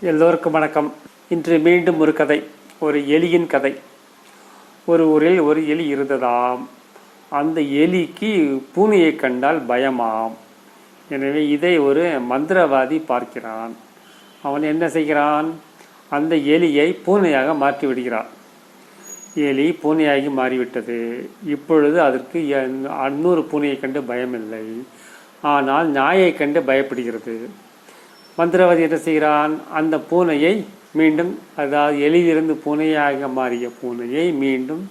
எல்லோருக்கும் வணக்கம். இன்று மீண்டும் ஒரு கதை ஒரு எலியின் கதை. ஒரு ஊரில் ஒரு எலி இருந்ததாம். அந்த எலிக்கு பூனையை கண்டால் பயமாம். எனவே இதை ஒரு மந்திரவாதி பார்க்கிறான். அவன் என்ன செய்கிறான்? அந்த எலியை பூனையாக மாற்றி விடுகிறான் எலி பூனையாகி மாறிவிட்டது. இப்பொழுது அதற்கு அன்னூறு பூனையை கண்டு பயமில்லை. ஆனால் நாயை கண்டு பயப்படுகிறது. மந்திரவாதி என்ன செய்கிறான்? அந்த பூனையை மீண்டும் அதாவது எலியிலிருந்து பூனையாக மாறிய பூனையை மீண்டும்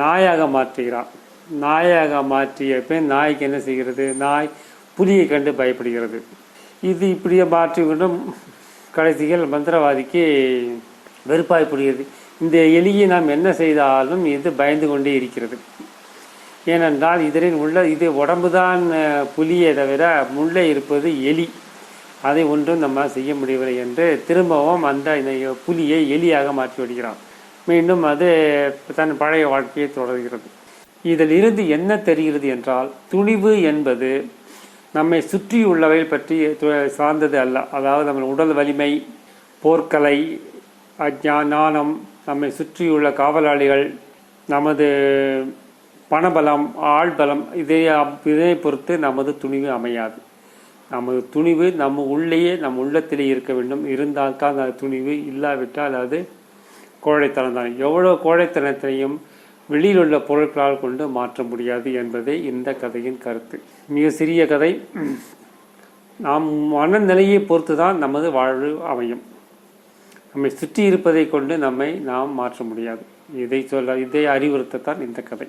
நாயாக மாற்றுகிறான். நாயாக மாற்றிய பின் நாய்க்கு என்ன செய்கிறது? நாய் புலியை கண்டு பயப்படுகிறது. இது இப்படியே மாற்றிவிடும் கடைசிகள் மந்திரவாதிக்கு வெறுப்பாய் புரிகிறது. இந்த எலியை நாம் என்ன செய்தாலும் இது பயந்து கொண்டே இருக்கிறது. ஏனென்றால் இதனில் உள்ள இது உடம்புதான் புலியை தவிர முள்ளே இருப்பது எலி. அதை ஒன்றும் நம்ம செய்ய முடியவில்லை என்று திரும்பவும் அந்த புலியை எலியாக மாற்றி விடுகிறான். மீண்டும் அது தன் பழைய வாழ்க்கையை தொடர்கிறது. இதில் இருந்து என்ன தெரிகிறது என்றால் துணிவு என்பது நம்மை சுற்றியுள்ளவை பற்றி சார்ந்தது அல்ல. அதாவது நம்ம உடல் வலிமை போர்க்கலை ஞானம் நம்மை சுற்றியுள்ள காவலாளிகள் நமது பணபலம் ஆள்பலம் இதை இதை பொறுத்து நமது துணிவு அமையாது. நமது துணிவு நம்ம உள்ளேயே நம் உள்ளத்திலே இருக்க வேண்டும். இருந்தால்தான் அந்த துணிவு. இல்லாவிட்டால் அது கோழைத்தனம் தான். எவ்வளோ கோழைத்தனத்தையும் வெளியில் உள்ள பொருட்களால் கொண்டு மாற்ற முடியாது என்பதே இந்த கதையின் கருத்து. மிக சிறிய கதை. நாம் மனநிலையை பொறுத்து தான் நமது வாழ்வு அமையும். நம்மை சுற்றி இருப்பதை கொண்டு நம்மை நாம் மாற்ற முடியாது. இதை சொல்ல இதை அறிவுறுத்தத்தான் இந்த கதை.